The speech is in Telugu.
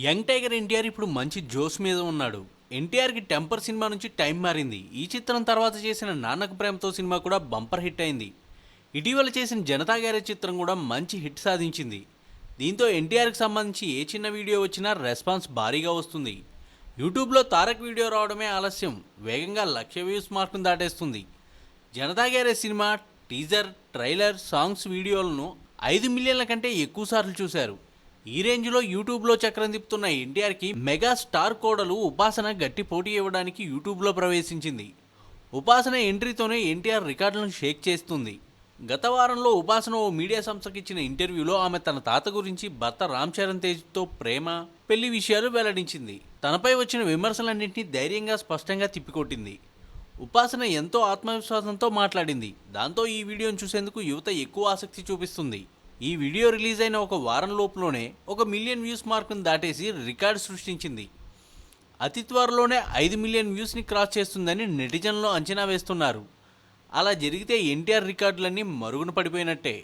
యంగ్ టైగర్ ఎన్టీఆర్ ఇప్పుడు మంచి జోస్ మీద ఉన్నాడు. ఎన్టీఆర్కి టెంపర్ సినిమా నుంచి టైం మారింది. ఈ చిత్రం తర్వాత చేసిన నాన్నకు ప్రేమతో సినిమా కూడా బంపర్ హిట్ అయింది. ఇటీవల చేసిన జనతా గ్యారేజ్ చిత్రం కూడా మంచి హిట్ సాధించింది. దీంతో ఎన్టీఆర్కి సంబంధించి ఏ చిన్న వీడియో వచ్చినా రెస్పాన్స్ భారీగా వస్తుంది. యూట్యూబ్లో తారక్ వీడియో రావడమే ఆలస్యం. వేగంగా లక్ష వ్యూస్ మార్కును దాటేస్తుంది. Janatha garage cinema teaser trailer songs వీడియోలను ఐదు మిలియన్ల కంటే ఎక్కువ సార్లు చూశారు. ఈ రేంజ్లో యూట్యూబ్లో చక్రం తిప్పుతున్న ఎన్టీఆర్కి మెగా స్టార్ కోడలు ఉపాసన గట్టి పోటీ ఇవ్వడానికి యూట్యూబ్లో ప్రవేశించింది. ఉపాసన ఎంట్రీతోనే ఎన్టీఆర్ రికార్డులను షేక్ చేస్తుంది. గత వారంలో ఉపాసన ఓ మీడియా సంస్థకి ఇచ్చిన ఇంటర్వ్యూలో ఆమె తన తాత గురించి భర్త రామ్ చరణ్ తేజ్తో ప్రేమ పెళ్ళి విషయాలు వెల్లడించింది. తనపై వచ్చిన విమర్శలన్నింటినీ ధైర్యంగా స్పష్టంగా తిప్పికొట్టింది. ఉపాసన ఎంతో ఆత్మవిశ్వాసంతో మాట్లాడింది. దాంతో ఈ వీడియోను చూసేందుకు యువత ఎక్కువ ఆసక్తి చూపిస్తుంది. ఈ వీడియో రిలీజ్ అయిన ఒక వారం లోపులోనే ఒక మిలియన్ వ్యూస్ మార్కును దాటేసి రికార్డు సృష్టించింది. అతి త్వరలోనే ఐదు మిలియన్ వ్యూస్ని క్రాస్ చేస్తుందని నెటిజన్లు అంచనా వేస్తున్నారు. అలా జరిగితే ఎన్టీఆర్ రికార్డులన్నీ మరుగున పడిపోయినట్టే.